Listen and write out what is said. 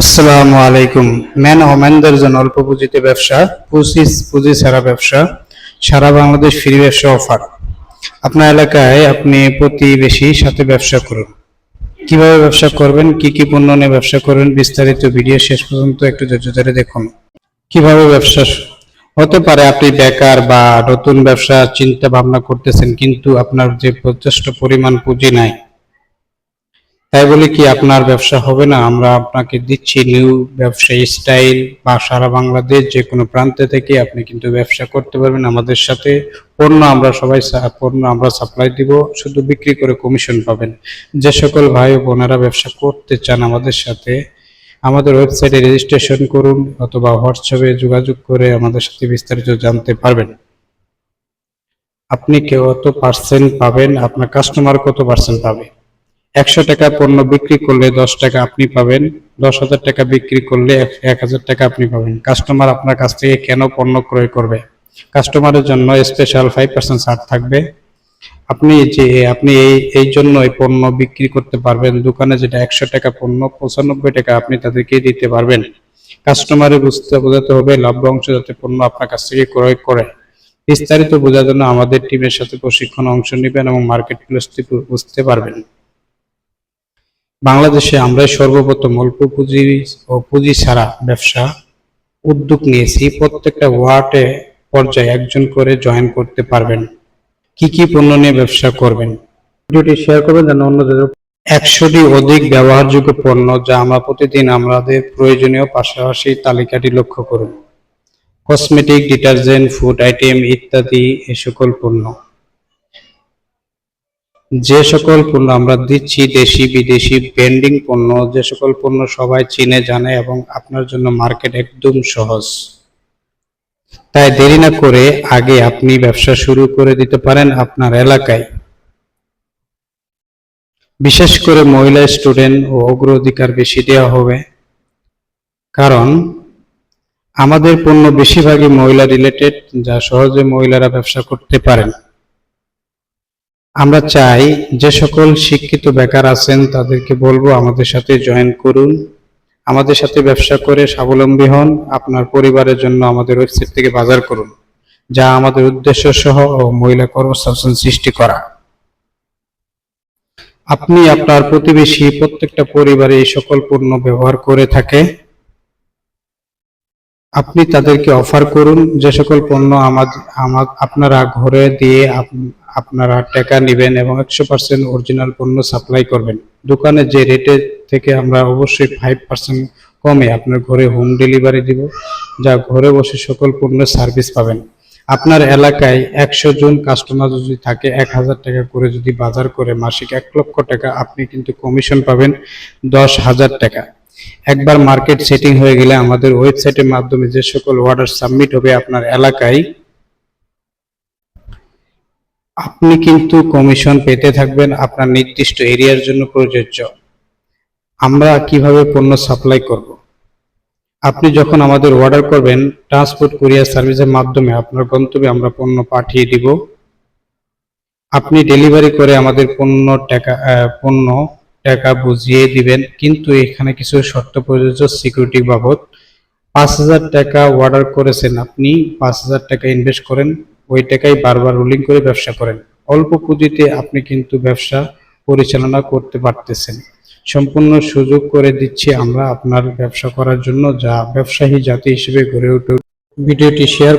আসসালামু আলাইকুম। ম্যান ওম্যানদের জন্য অল্প পুঁজিতে ব্যবসা, পুঁজি পুঁজি ছাড়া ব্যবসা, সারা বাংলাদেশ ফ্রি ব্যবসা অফার। আপনার এলাকায় আপনি প্রতিবেশীর সাথে ব্যবসা করুন। কীভাবে ব্যবসা করবেন, কি কি পণ্য নিয়ে ব্যবসা করবেন, বিস্তারিত ভিডিও শেষ পর্যন্ত একটু ধৈর্য ধরে দেখুন। কীভাবে ব্যবসা হতে পারে আপনি বেকার বা নতুন ব্যবসা চিন্তা ভাবনা করতেছেন, কিন্তু আপনার যে যথেষ্ট পরিমাণ পুঁজি নাই তাই বলে কি, আপনার ব্যবসা হবে না। আমরা আপনাকে দিচ্ছি নিউ ব্যবসায়ী স্টাইল বা সারা বাংলাদেশ যে কোনো প্রান্তে থেকে আপনি কিন্তু ব্যবসা করতে পারবেন আমাদের সাথে। পণ্য আমরা সবাই পণ্য আমরা সাপ্লাই দিব, শুধু বিক্রি করে কমিশন পাবেন। যে সকল ভাই বোনেরা ব্যবসা করতে চান আমাদের সাথে, আমাদের ওয়েবসাইটে রেজিস্ট্রেশন করুন অথবা হোয়াটসঅ্যাপে যোগাযোগ করে আমাদের সাথে বিস্তারিত জানতে পারবেন। আপনি কত পার্সেন্ট পাবেন, আপনার কাস্টমার কত পার্সেন্ট পাবে? একশো টাকা পণ্য বিক্রি করলে দশ টাকা আপনি পাবেন, দশ হাজার টাকা বিক্রি করলে এক- হাজার টাকা আপনি পাবেন। কাস্টমার আপনার কাছ থেকে কেন পণ্য ক্রয় করবে? কাস্টমারের জন্য স্পেশাল ফাইভ পার্সেন্ট ছাড় থাকবে। আপনি যে, আপনি এই এই জন্য এই পণ্য বিক্রি করতে পারবেন। দোকানে যেটা একশো টাকা পণ্য, পঁচানব্বই টাকা আপনি তাদেরকে দিতে পারবেন। কাস্টমারের বুঝতে বোঝাতে হবে লাভ্য অংশ যাতে পণ্য আপনার কাছ থেকে ক্রয় করে। বিস্তারিত বোঝার জন্য আমাদের টিমের সাথে প্রশিক্ষণ অংশ নেবেন এবং মার্কেট প্লেসটি বুঝতে পারবেন। বাংলাদেশে আমরা সর্বপ্রথম অল্প পুঁজি ও পুঁজি ছাড়া ব্যবসা উদ্যোগ নিয়েছি। প্রত্যেকটা ওয়ার্ডে পর্যায়ে একজন করে জয়েন করতে পারবেন। কি কি পণ্য নিয়ে ব্যবসা করবেন? ভিডিওটি শেয়ার করবেন যেন অন্যদের একশোটি অধিক ব্যবহারযোগ্য পণ্য যা আমরা প্রতিদিন আমাদের প্রয়োজনীয় পাশাপাশি তালিকাটি লক্ষ্য করুন। কসমেটিক ডিটারজেন্ট ফুড আইটেম ইত্যাদি এ সকল পণ্য। যে সকল পণ্য আমরা দিচ্ছি, দেশি, বিদেশি ব্র্যান্ডিং পণ্য, যে সকল পণ্য সবাই চিনে, জানে এবং আপনার জন্য মার্কেট একদম সহজ। তাই দেরি না করে আগে আপনি ব্যবসা শুরু করে দিতে পারেন আপনার এলাকায়। বিশেষ করে মহিলা স্টুডেন্ট ও অগ্রাধিকার বেশি দেওয়া হবে। কারণ আমাদের পণ্য বেশিরভাগই মহিলা রিলেটেড যা সহজে মহিলারা ব্যবসা করতে পারেন। আমরা চাই যে সকল শিক্ষিত বেকার আছেন তাদেরকে বলব, আমাদের সাথে জয়েন করুন। আমাদের সাথে ব্যবসা করে স্বাবলম্বী হন। আপনার পরিবারের জন্য আমাদের ওয়েবসাইট থেকে বাজার করুন, যা আমাদের উদ্দেশ্য সহ ও মহিলা কর্মসংস্থান সৃষ্টি করা। আপনি আপনার প্রতিবেশী প্রত্যেকটা পরিবারে এই সকল পণ্য ব্যবহার করে থাকে। আপনি তাদেরকে অফার করুন, যে সকল পণ্য আমার আপনারা ঘরে দিয়ে আপ- আপনারা টাকা নেবেন এবং একশো পার্সেন্ট অরিজিনাল পণ্য সাপ্লাই করবেন। দোকানে যে রেটে থেকে আমরা অবশ্যই ফাইভ পার্সেন্ট কমে আপনার ঘরে হোম ডেলিভারি দিব, যা ঘরে বসে সকল পণ্যের সার্ভিস পাবেন। আপনার এলাকায় একশো জন কাস্টমার যদি থাকে, এক হাজার টাকা করে যদি বাজার করে, মাসিক এক লক্ষ টাকা আপনি কিন্তু কমিশন পাবেন দশ হাজার টাকা। একবার মার্কেট সেটিং হয়ে গেলে আমাদের ওয়েবসাইটের মাধ্যমে যে সকল অর্ডার সাবমিট হবে আপনার এলাকায়, আপনি কিন্তু কমিশন পেতে থাকবেন আপনার নির্দিষ্ট এরিয়ার জন্য প্রযোজ্য। আমরা কীভাবে পণ্য সাপ্লাই করব? আপনি যখন আমাদের অর্ডার করবেন ট্রান্সপোর্ট কুরিয়ার সার্ভিসের মাধ্যমে আপনার গন্তব্যে আমরা পণ্য পাঠিয়ে দিব। আপনি ডেলিভারি করে আমাদের পণ্য টাকা পণ্য টাকা বুঝিয়ে দিবেন, কিন্তু এখানে কিছু শর্ত প্রযোজ্য সিকিউরিটি বাবদ। পাঁচ হাজার টাকা অর্ডার করেছেন আপনি, পাঁচ হাজার টাকা ইনভেস্ট করেন, ওই টাকাই বারবার রোলিং করে ব্যবসা করেন। অল্প পুঁজিতে আপনি কিন্তু ব্যবসা পরিচালনা করতে পারতেছেন। সম্পূর্ণ সুযোগ করে দিচ্ছি আমরা আপনার ব্যবসা করার জন্য, যা ব্যবসায়ী জাতি হিসেবে গড়ে উঠে ভিডিওটি শেয়ার